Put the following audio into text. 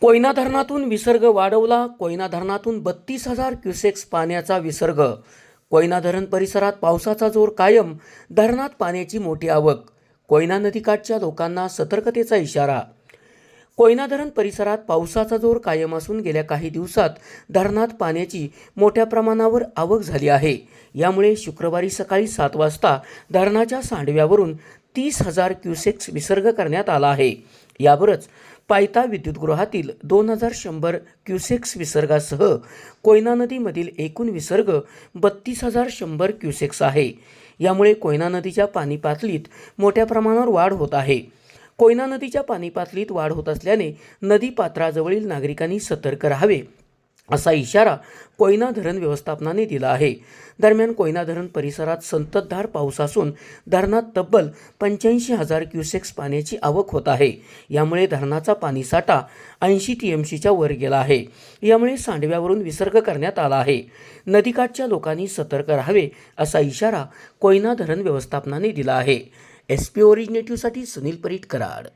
कोयना धरणातून विसर्ग वाढवला. कोयना धरणातून बत्तीस हजार क्युसेक्स पाण्याचा विसर्ग. कोयना धरण परिसरात पावसाचा जोर कायम. धरणात पाण्याची मोठी आवक. कोयना नदीकाठच्या लोकांना सतर्कतेचा इशारा. कोयना धरण परिसरात पावसाचा जोर कायम असून गेल्या काही दिवसात धरणात पाण्याची मोठ्या प्रमाणावर आवक झाली आहे. यामुळे शुक्रवारी सकाळी सात वाजता धरणाच्या सांडव्यावरून तीस हजार क्युसेक्स विसर्ग करण्यात आला आहे. यावरच पायता विद्युतगृहातील दोन हजार शंभर क्युसेक्स विसर्गासह कोयना नदीमधील एकूण विसर्ग बत्तीस हजार शंभर क्युसेक्स आहे. यामुळे कोयना नदीच्या पाणी पातळीत मोठ्या प्रमाणावर वाढ होत आहे. कोयना नदीच्या पाणी पातळीत वाढ होत असल्याने नदी पात्राजवळील नागरिकांनी सतर्क राहावे. असा इशारा कोयना धरण व्यवस्थापनाने दिला आहे. दरम्यान कोयना धरण परिसरात संततधार पाऊस असून धरणात तब्बल पंच्याऐंशी हजार क्युसेक्स पाण्याची आवक होत आहे. यामुळे धरणाचा पाणीसाठा ऐंशी टी एम सीच्या वर गेला आहे. यामुळे सांडव्यावरून विसर्ग करण्यात आला आहे. नदीकाठच्या लोकांनी सतर्क राहावे असा इशारा कोयना धरण व्यवस्थापनाने दिला आहे. एस पी ओरिजिनेटिव्हसाठी सुनील परीट कराड.